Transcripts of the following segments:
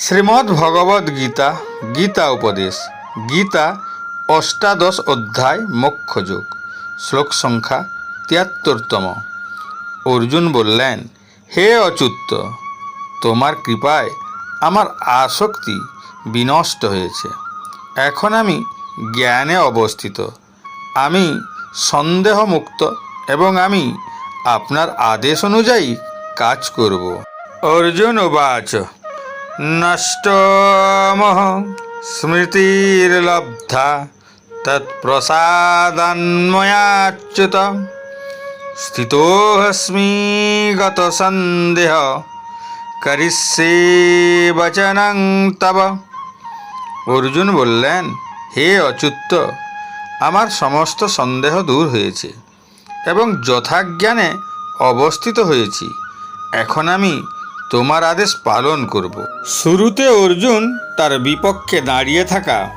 শ্রীমদ্ ভগবদ গীতা গীতা উপদেশ, গীতা, অষ্টাদশ অধ্যায়, মোক্ষযোগ, শ্লোক সংখ্যা তিয়াত্তরতম। অর্জুন বললেন, হে অচ্যুত, তোমার কৃপায় আমার আসক্তি বিনষ্ট হয়েছে। এখন আমি জ্ঞানে অবস্থিত। আমি সন্দেহমুক্ত এবং আমি আপনার আদেশ অনুযায়ী কাজ করব। অর্জুন উবাচ নষ্টমহ স্মৃতির্লব্ধা তৎপ্রসাদান্ময়াচ্যুত স্থিতোऽস্মি গতসন্দেহ করিষ্যে বচনং তব অর্জুন বললেন, হে অচ্যুত আমার সমস্ত সন্দেহ দূর হয়েছে এবং যথাজ্ঞানে অবস্থিত হয়েছি। এখন আমি তোমার আদেশ পালন করব। শুরুতে অর্জুন তার বিপক্ষে দাঁড়িয়ে থাকা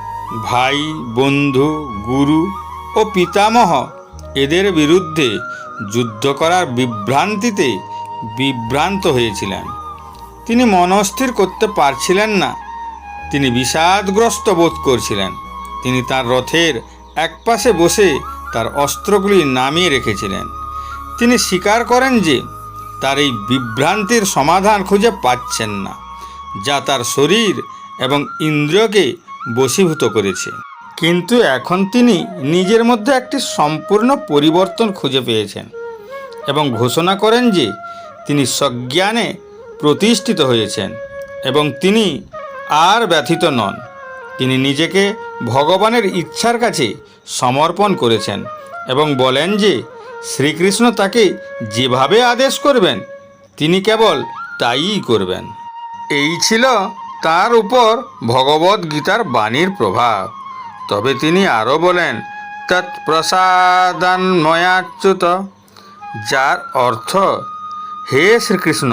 ভাই, বন্ধু, গুরু ও পিতামহ এদের বিরুদ্ধে যুদ্ধ করার বিভ্রান্তিতে বিভ্রান্ত হয়েছিলেন। তিনি মনস্থির করতে পারছিলেন না। তিনি বিষাদগ্রস্ত বোধ করছিলেন। তিনি তার রথের একপাশে বসে তার অস্ত্রগুলি নামিয়ে রেখেছিলেন। তিনি স্বীকার করেন যে তার এই বিভ্রান্তির সমাধান খুঁজে পাচ্ছেন না, যা তার শরীর এবং ইন্দ্রিয়কে বশীভূত করেছে। কিন্তু এখন তিনি নিজের মধ্যে একটি সম্পূর্ণ পরিবর্তন খুঁজে পেয়েছেন এবং ঘোষণা করেন যে তিনি সজ্ঞানে প্রতিষ্ঠিত হয়েছেন এবং তিনি আর ব্যথিত নন। তিনি নিজেকে ভগবানের ইচ্ছার কাছে সমর্পণ করেছেন এবং বলেন যে শ্রীকৃষ্ণ তাকে যেভাবে আদেশ করবেন, তিনি কেবল তাইই করবেন। এই ছিল তার উপর ভগবদ গীতার বাণীর প্রভাব। তবে তিনি আরও বলেন তৎপ্রসাদান্ময়াচ্যুত যার অর্থ, হে শ্রীকৃষ্ণ,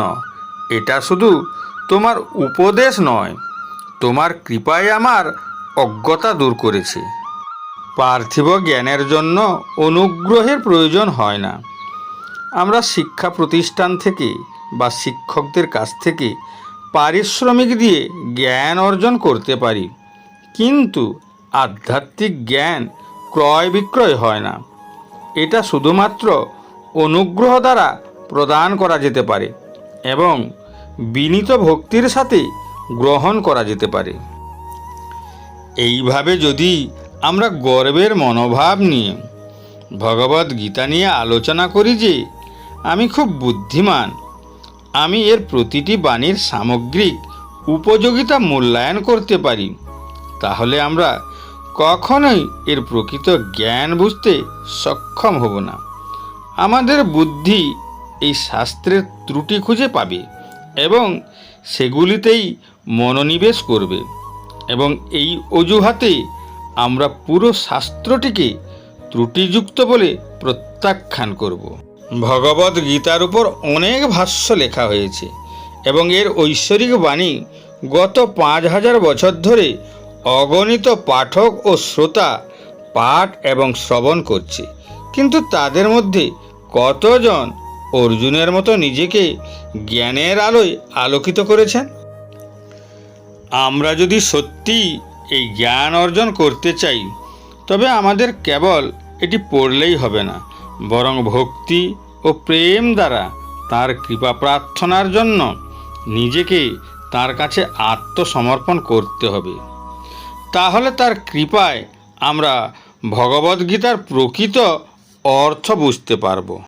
এটা শুধু তোমার উপদেশ নয়, তোমার কৃপায় আমার অজ্ঞতা দূর করেছে। পার্থিব জ্ঞানের জন্য অনুগ্রহের প্রয়োজন হয় না। আমরা শিক্ষা প্রতিষ্ঠান থেকে বা শিক্ষকদের কাছ থেকে পারিশ্রমিক দিয়ে জ্ঞান অর্জন করতে পারি, কিন্তু আধ্যাত্মিক জ্ঞান ক্রয় বিক্রয় হয় না। এটা শুধুমাত্র অনুগ্রহ দ্বারা প্রদান করা যেতে পারে এবং বিনীত ভক্তির সাথে গ্রহণ করা যেতে পারে। এইভাবে যদি আমরা গর্বের মনোভাব নিয়ে ভগবদ গীতা নিয়ে আলোচনা করি যে, আমি খুব বুদ্ধিমান। আমি এর প্রতিটি বাণীর সামগ্রিক উপযোগিতা মূল্যায়ন করতে পারি। তাহলে আমরা কখনোই এর প্রকৃত জ্ঞান বুঝতে সক্ষম হব না। আমাদের বুদ্ধি এই শাস্ত্রের ত্রুটি খুঁজে পাবে এবং সেগুলিতেই মনোনিবেশ করবে এবং এই অজুহাতে আমরা পুরো শাস্ত্রটিকে ত্রুটিযুক্ত বলে প্রত্যাখ্যান করব। ভগবদ গীতার উপর অনেক ভাষ্য লেখা হয়েছে এবং এর ঐশ্বরিক বাণী গত পাঁচ হাজার বছর ধরে অগণিত পাঠক ও শ্রোতা পাঠ এবং শ্রবণ করছে। কিন্তু তাদের মধ্যে কতজন অর্জুনের মতো নিজেকে জ্ঞানের আলোয় আলোকিত করেছেন? আমরা যদি সত্যি এই জ্ঞান অর্জন করতে চাই, তবে আমাদের কেবল এটি পড়লেই হবে না। বরং ভক্তি ও প্রেম দ্বারা তার কৃপা প্রার্থনার জন্য নিজেকে তার কাছে আত্মসমর্পণ করতে হবে। তাহলে তার কৃপায় আমরা ভগবদ্গীতার প্রকৃত অর্থ বুঝতে পারব।